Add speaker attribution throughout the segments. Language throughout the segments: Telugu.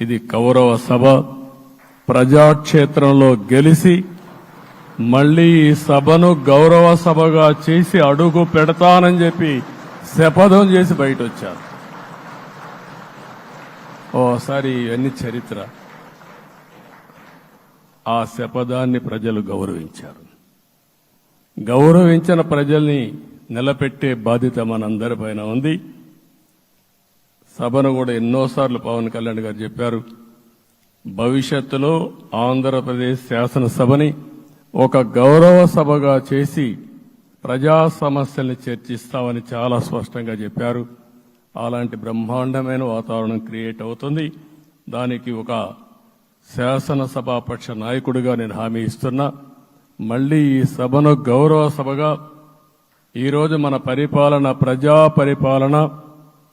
Speaker 1: ఇది కౌరవ సభ ప్రజాక్షేత్రంలో గెలిచి మళ్ళీ ఈ సభను గౌరవ సభగా చేసి అడుగు పెడతానని చెప్పి శపథం చేసి బయట వచ్చారు ఓసారి ఇవన్నీ చరిత్ర. ఆ శపథాన్ని ప్రజలు గౌరవించారు. గౌరవించిన ప్రజల్ని నిలబెట్టే బాధ్యత మనందరిపైన ఉంది. సభను కూడా ఎన్నోసార్లు పవన్ కళ్యాణ్ గారు చెప్పారు. భవిష్యత్తులో ఆంధ్రప్రదేశ్ శాసనసభని ఒక గౌరవ సభగా చేసి ప్రజా సమస్యల్ని చర్చిస్తామని చాలా స్పష్టంగా చెప్పారు. అలాంటి బ్రహ్మాండమైన వాతావరణం క్రియేట్ అవుతుంది. దానికి ఒక శాసనసభాపక్ష నాయకుడిగా నేను హామీ ఇస్తున్నా. మళ్ళీ ఈ సభను గౌరవ సభగా ఈరోజు మన పరిపాలన ప్రజా పరిపాలన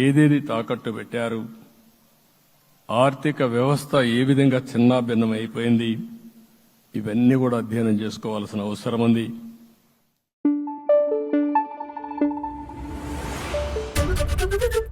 Speaker 1: ఏదేది తాకట్టు పెట్టారు ఆర్థిక వ్యవస్థ ఏ విధంగా చిన్నాభిన్నం అయిపోయింది ఇవన్నీ కూడా అధ్యయనం చేసుకోవాల్సిన అవసరం ఉంది
Speaker 2: Thank you.